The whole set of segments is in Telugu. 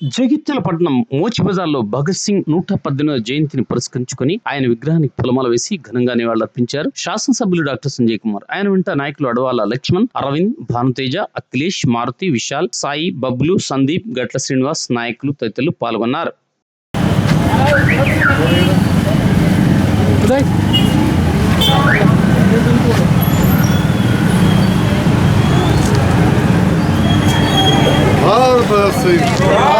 జగిత్యాల పట్టణం మోచి బజార్లో భగత్ సింగ్ నూట పద్దెనిమిది జయంతిని పురస్కరించుకొని ఆయన విగ్రహానికి పూలమాల వేసి ఘనంగా నివాళులర్పించారు. శాసనసభ్యులు డాక్టర్ సంజయ్ కుమార్ ఆయన వెంట నాయకులు అడవాల లక్ష్మణ్ అరవింద్ భానుతేజ అఖిలేష్ మారుతి విశాల్ సాయి బబ్లు సందీప్ గట్ల శ్రీనివాస్ నాయకులు తదితరులు పాల్గొన్నారు. Har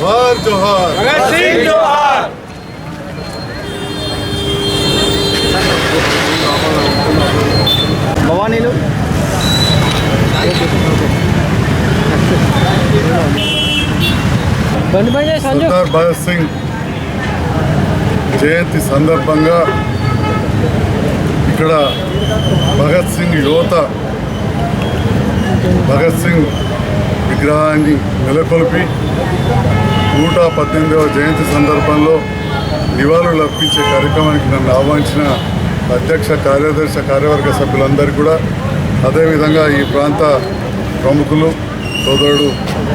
Var Johar. భవానీలు బండి బండి సంజు సర్దార్ భగత్ సింగ్ జయంతి సందర్భంగా ఇక్కడ భగత్ సింగ్ యువత భగత్ సింగ్ విగ్రహాన్ని నెలకొల్పి నూట పద్దెనిమిదవ జయంతి సందర్భంలో నివాళులు అర్పించే కార్యక్రమానికి నన్ను ఆహ్వానించిన అధ్యక్ష కార్యదర్శి కార్యవర్గ సభ్యులందరూ కూడా అదేవిధంగా ఈ ప్రాంత ప్రముఖులు సోదరుడు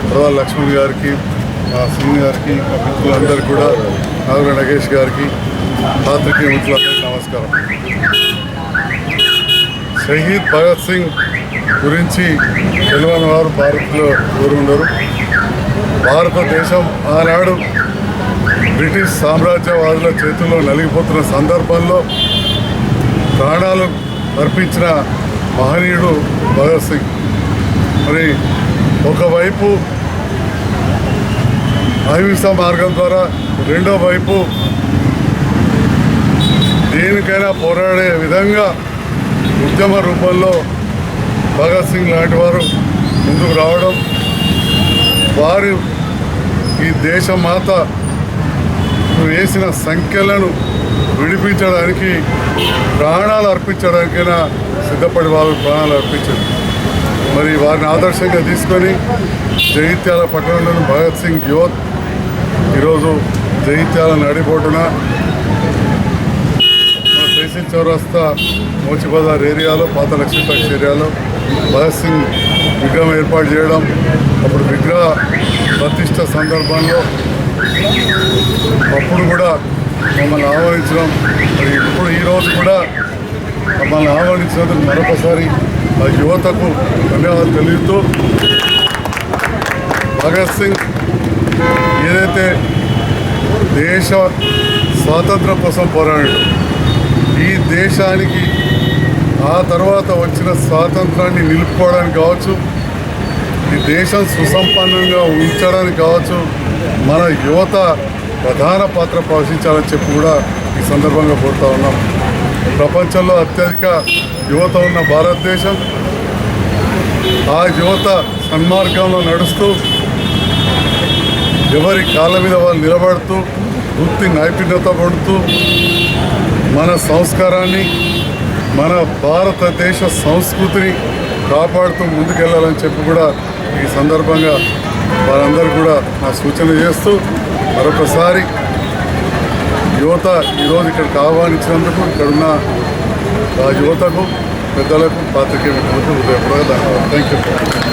ప్రవా లక్ష్మణ్ గారికి మా సింగ్ గారికి మా కూడా నాగర నగేష్ గారికి పాత్రికేయ మిత్రులందరికీ నమస్కారం. షహీద్ భగత్ సింగ్ గురించి తెలియని వారు భారత్లో ఎవరు ఉండరు భారతదేశం ఆనాడు బ్రిటిష్ సామ్రాజ్యవాదుల చేతుల్లో నలిగిపోతున్న సందర్భంలో ప్రాణాలు అర్పించిన మహనీయుడు భగత్ సింగ్. మరి ఒకవైపు అహింస మార్గం ద్వారా రెండో వైపు దేనికైనా పోరాడే విధంగా ఉద్యమ రూపంలో భగత్ సింగ్ లాంటి వారు ముందుకు రావడం వారు ఈ దేశమాత వేసిన సంఖ్యలను విడిపించడానికి ప్రాణాలు అర్పించడానికైనా సిద్ధపడి వారు ప్రాణాలు అర్పించారు. మరి వారిని ఆదర్శంగా తీసుకొని జైత్యాల పట్టణంలోని భగత్ సింగ్ యువత్ ఈరోజు జైత్యాల నడిపోటున చౌరస్తా మోచి బజార్ ఏరియాలో పాత లక్ష్మీపక్ష ఏరియాలో భగత్ సింగ్ విగ్రహం ఏర్పాటు చేయడం అప్పుడు విగ్రహ ప్రతిష్ట సందర్భంలో అప్పుడు కూడా మమ్మల్ని ఆహ్వానించడం ఇప్పుడు ఈరోజు కూడా మమ్మల్ని ఆహ్వానించినందుకు మరొకసారి ఆ యువతకు ధన్యవాదాలు తెలియజేస్తూ భగత్ సింగ్ ఏదైతే దేశ స్వాతంత్రం కోసం పోరాడాడు ఈ దేశానికి ఆ తర్వాత వచ్చిన స్వాతంత్రాన్ని నిలుపుకోవడానికి కావచ్చు ఈ దేశం సుసంపన్నంగా ఉంచడానికి కావచ్చు మన యువత ప్రధాన పాత్ర పోషించాలని చెప్పి కూడా ఈ సందర్భంగా కోరుతా ఉన్నాం. ప్రపంచంలో అత్యధిక యువత ఉన్న భారతదేశం ఆ యువత సన్మార్గంలో నడుస్తూ ఎవరి కాళ్ళ మీద వాళ్ళు నిలబడుతూ వృత్తి నైపుణ్యత పడుతూ మన సంస్కారాన్ని మన భారతదేశ సంస్కృతిని కాపాడుతూ ముందుకెళ్ళాలని చెప్పి కూడా ఈ సందర్భంగా వారందరూ కూడా నా సూచన చేస్తూ మరొకసారి యువత ఈరోజు ఇక్కడికి ఆహ్వానించినందుకు ఇక్కడున్న ఆ యువతకు పెద్దలకు పాత్రికేయులకు హృదయపూర్వక ధన్యవాదాలు. Thank you